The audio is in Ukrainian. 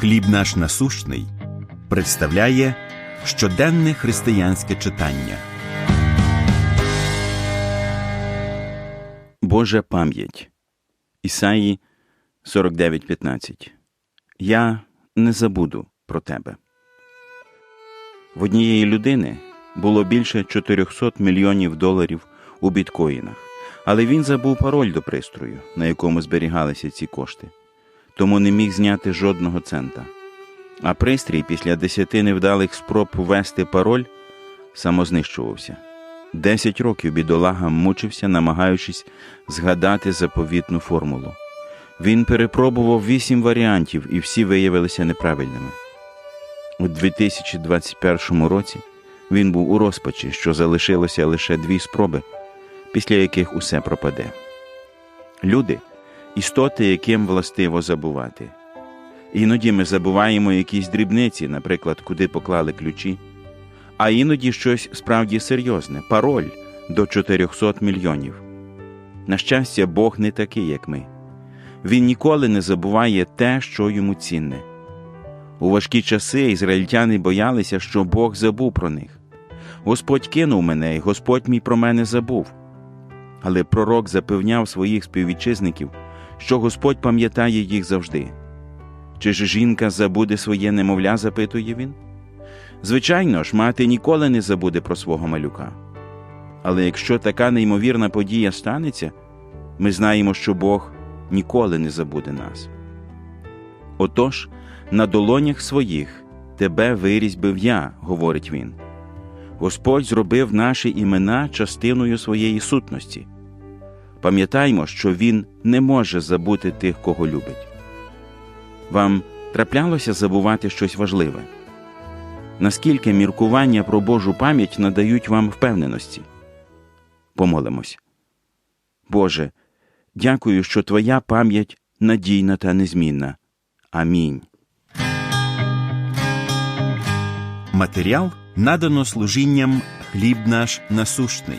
Хліб наш насущний представляє щоденне християнське читання. Божа пам'ять. Ісаї 49.15. Я не забуду про тебе. В однієї людини було більше 400 мільйонів доларів у біткоїнах, але він забув пароль до пристрою, на якому зберігалися ці кошти, тому не міг зняти жодного цента. А пристрій після десяти невдалих спроб ввести пароль самознищувався. Десять років бідолага мучився, намагаючись згадати заповітну формулу. Він перепробував вісім варіантів, і всі виявилися неправильними. У 2021 році він був у розпачі, що залишилося лише дві спроби, після яких усе пропаде. Люди істоти, яким властиво забувати. Іноді ми забуваємо якісь дрібниці, наприклад, куди поклали ключі, а іноді щось справді серйозне пароль до 400 мільйонів. На щастя, Бог не такий, як ми. Він ніколи не забуває те, що йому цінне. У важкі часи ізраїльтяни боялися, що Бог забув про них. Господь кинув мене, і Господь мій про мене забув. Але пророк запевняв своїх співвітчизників, що Господь пам'ятає їх завжди. Чи ж жінка забуде своє немовля, запитує він? Звичайно ж, мати ніколи не забуде про свого малюка. Але якщо така неймовірна подія станеться, ми знаємо, що Бог ніколи не забуде нас. Отож, на долонях своїх тебе вирізьбив я, говорить він. Господь зробив наші імена частиною своєї сутності. Пам'ятаймо, що Він не може забути тих, кого любить. Вам траплялося забувати щось важливе? Наскільки міркування про Божу пам'ять надають вам впевненості? Помолимось. Боже, дякую, що Твоя пам'ять надійна та незмінна. Амінь. Матеріал надано служінням Хліб наш насущний.